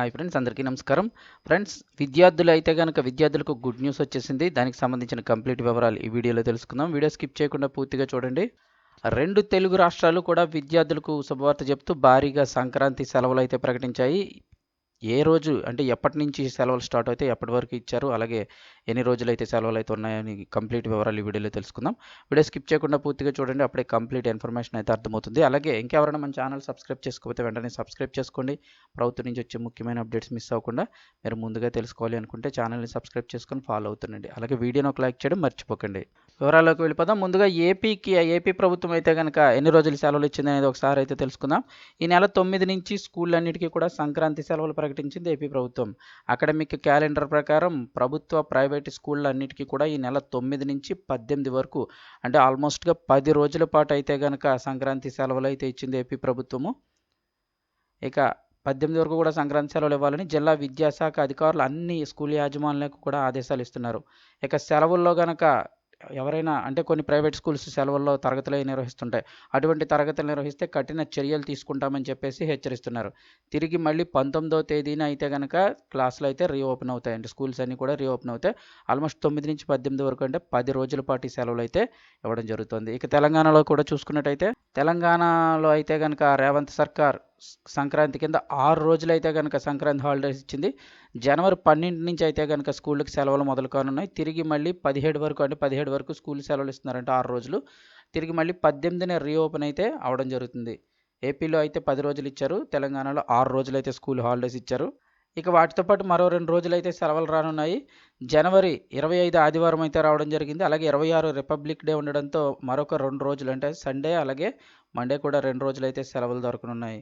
Hi friends అందరికీ నమస్కారం. Friends విద్యార్థులు అయితే కనుక విద్యార్థులకు గుడ్ న్యూస్ వచ్చేసింది. దానికి సంబంధించిన కంప్లీట్ వివరాలు ఈ వీడియోలో తెలుసుకుందాం. వీడియో స్కిప్ చేయకుండా పూర్తిగా చూడండి. రెండు తెలుగు రాష్ట్రాలు కూడా విద్యార్థులకు శుభవార్త చెప్తూ భారీగా సంక్రాంతి సెలవులు అయితే ప్రకటించాయి. ఏ రోజు అంటే ఎప్పటి నుంచి సెలవులు స్టార్ట్ అయితే ఎప్పటి వరకు ఇచ్చారు? అలాగే ఎన్ని రోజులు అయితే సెలవులు అయితే ఉన్నాయని కంప్లీట్ వివరాలు ఈ వీడియోలో తెలుసుకుందాం. వీడియో స్కిప్ చేయకుండా పూర్తిగా చూడండి అప్పుడే కంప్లీట్ ఇన్ఫర్మేషన్ అయితే అర్థమవుతుంది. అలాగే ఇంకెవరైనా మన ఛానల్ సబ్స్క్రైబ్ చేసుకోకపోతే వెంటనే సబ్స్క్రైబ్ చేసుకోండి. ప్రభుత్వం నుంచి వచ్చే ముఖ్యమైన అప్డేట్స్ మిస్ అవ్వకుండా మీరు ముందుగా తెలుసుకోవాలి అనుకుంటే ఛానల్ని సబ్స్క్రైబ్ చేసుకొని ఫాలో అవుతుండండి. అలాగే వీడియోని ఒక లైక్ చేయడం మర్చిపోకండి. వివరాల్లోకి వెళ్ళిపోదాం. ముందుగా ఏపీకి ఏపీ ప్రభుత్వం అయితే కనుక ఎన్ని రోజులు సెలవులు ఇచ్చింది అనేది ఒకసారి అయితే తెలుసుకుందాం. ఈ నెల తొమ్మిది నుంచి స్కూళ్ళన్నిటికీ కూడా సంక్రాంతి సెలవులు ప్రకటించింది ఏపీ ప్రభుత్వం. అకాడమిక్ క్యాలెండర్ ప్రకారం ప్రభుత్వ ప్రైవేట్ స్కూళ్ళన్నిటికీ కూడా ఈ నెల తొమ్మిది నుంచి పద్దెనిమిది వరకు అంటే ఆల్మోస్ట్గా పది రోజుల పాటు అయితే కనుక సంక్రాంతి సెలవులు అయితే ఇచ్చింది ఏపీ ప్రభుత్వము. ఇక పద్దెనిమిది వరకు కూడా సంక్రాంతి సెలవులు ఇవ్వాలని జిల్లా విద్యాశాఖ అధికారులు అన్ని స్కూల్ యాజమాన్యాలకు కూడా ఆదేశాలు ఇస్తున్నారు. ఇక సెలవుల్లో కనుక ఎవరైనా అంటే కొన్ని ప్రైవేట్ స్కూల్స్ సెలవుల్లో తరగతులు నిర్వహిస్తుంటాయి. అటువంటి తరగతులు నిర్వహిస్తే కఠిన చర్యలు తీసుకుంటామని చెప్పేసి హెచ్చరిస్తున్నారు. తిరిగి మళ్ళీ పంతొమ్మిదో తేదీన అయితే కనుక క్లాసులు అయితే రీఓపెన్ అవుతాయండి. స్కూల్స్ అన్నీ కూడా రీఓపెన్ అవుతాయి. ఆల్మోస్ట్ తొమ్మిది నుంచి పద్దెనిమిది వరకు అంటే పది రోజుల పాటు సెలవులు అయితే ఇవ్వడం జరుగుతుంది. ఇక తెలంగాణలో కూడా చూసుకున్నట్టయితే తెలంగాణలో అయితే కనుక రేవంత్ సర్కార్ సంక్రాంతి కింద ఆరు రోజులు అయితే కనుక సంక్రాంతి హాలిడేస్ ఇచ్చింది. జనవరి పన్నెండు నుంచి అయితే కనుక స్కూళ్ళకి సెలవులు మొదలు కానున్నాయి. తిరిగి మళ్ళీ పదిహేడు వరకు అంటే పదిహేడు వరకు స్కూల్ సెలవులు ఇస్తున్నారంటే ఆరు రోజులు. తిరిగి మళ్ళీ పద్దెనిమిదిన రీఓపెన్ అయితే అవడం జరుగుతుంది. ఏపీలో అయితే పది రోజులు ఇచ్చారు. తెలంగాణలో ఆరు రోజులు అయితే స్కూల్ హాలిడేస్ ఇచ్చారు. ఇక వాటితో పాటు మరో రెండు రోజులు అయితే సెలవులు రానున్నాయి. జనవరి ఇరవై ఐదు ఆదివారం అయితే రావడం జరిగింది. అలాగే ఇరవై ఆరు రిపబ్లిక్ డే ఉండడంతో మరొక రెండు రోజులు అంటే సండే అలాగే మండే కూడా రెండు రోజులు అయితే సెలవులు దొరకనున్నాయి.